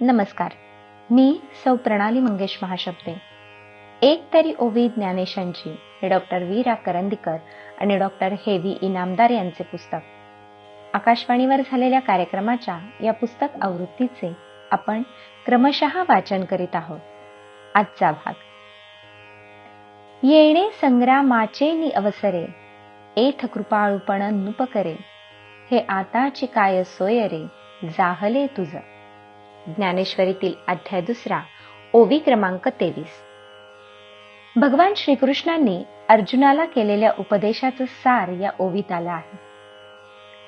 नमस्कार. मी सौ प्रणाली मंगेश महाशब्दे. एक तरी ओवी ज्ञानेशांची हे डॉक्टर वीरा करंदीकर आणि डॉक्टर हेवी इनामदार यांचे पुस्तक. आकाशवाणीवर झालेल्या कार्यक्रमाच्या या पुस्तक आवृत्तीचे आपण क्रमशः वाचन करीत आहोत. आजचा भाग. येणे संग्रामाचे नि अवसरे एथ कृपाळूपण नुपकरे हे आताची काय सोय रे जाहले तुझं. ज्ञानेश्वरीतील अध्याय दुसरा ओवी क्रमांक तेवीस. भगवान श्रीकृष्णांनी अर्जुनाला केलेल्या उपदेशाचं सार या ओवीत आलं आहे.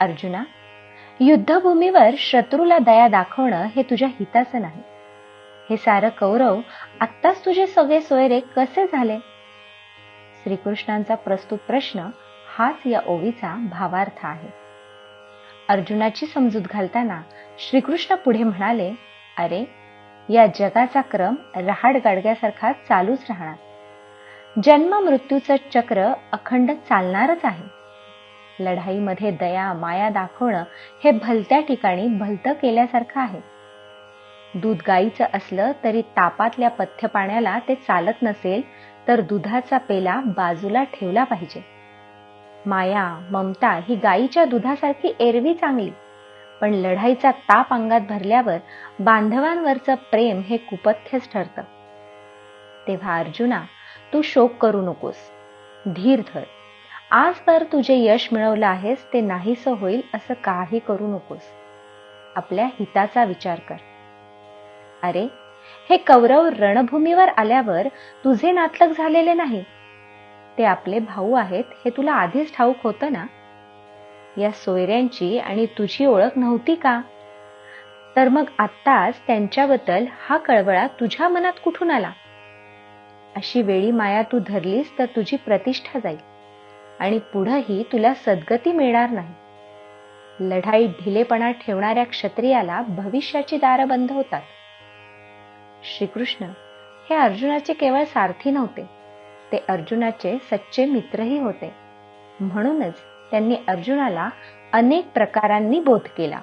अर्जुना युद्धभूमीवर शत्रूला दया दाखवणं हे तुझ्या हिताचं नाही. हे सारं कौरव आत्ताच तुझे सगळे सोयरे कसे झाले? श्रीकृष्णांचा प्रस्तुत प्रश्न हाच या ओवीचा भावार्थ आहे. अर्जुनाची समजूत घालताना श्रीकृष्ण पुढे म्हणाले अरे या जगाचा क्रम रहाड गाडग्यासारखा चालूच राहणार. जन्म मृत्यूचं चक्र अखंड चालणारच आहे. लढाईमध्ये दया माया दाखवणं हे भलत्या ठिकाणी भलतं केल्यासारखं आहे. दूध गाईचं असलं तरी तापातल्या पथ्य पाण्याला ते चालत नसेल तर दुधाचा पेला बाजूला ठेवला पाहिजे. माया ममता ही गाईच्या दुधासारखी एरवी चांगली. पण लढाईचा ताप अंगात भरल्यावर बांधवांवरचं प्रेम हे कुपथ्यच ठरतं. तेव्हा अर्जुना तू शोक करू नकोस. धीर धर. आज तर तुझे यश मिळवलं आहेस ते नाहीसं होईल असं काही करू नकोस. आपल्या हिताचा विचार कर. अरे हे कौरव रणभूमीवर आल्यावर तुझे नातलग झालेले नाही ते आपले भाऊ आहेत हे तुला आधीच ठाऊक होतं ना? या सोयऱ्यांची आणि तुझी ओळख नव्हती का? तर मग आत्ताच त्यांच्याबद्दल हा कळवळा तुझ्या मनात कुठून आला? अशी वेळी माया तू धरलीस तर तुझी प्रतिष्ठा जाईल आणि पुढंही तुला सद्गती मिळणार नाही. लढाईत ढिलेपणा ठेवणाऱ्या क्षत्रियाला भविष्याची दारं बंद होतात. श्रीकृष्ण हे अर्जुनाचे केवळ सारथी नव्हते. ते अर्जुनाचे सच्चे मित्रही होते. म्हणूनच त्यांनी अर्जुनाला अनेक प्रकारांनी बोध केला.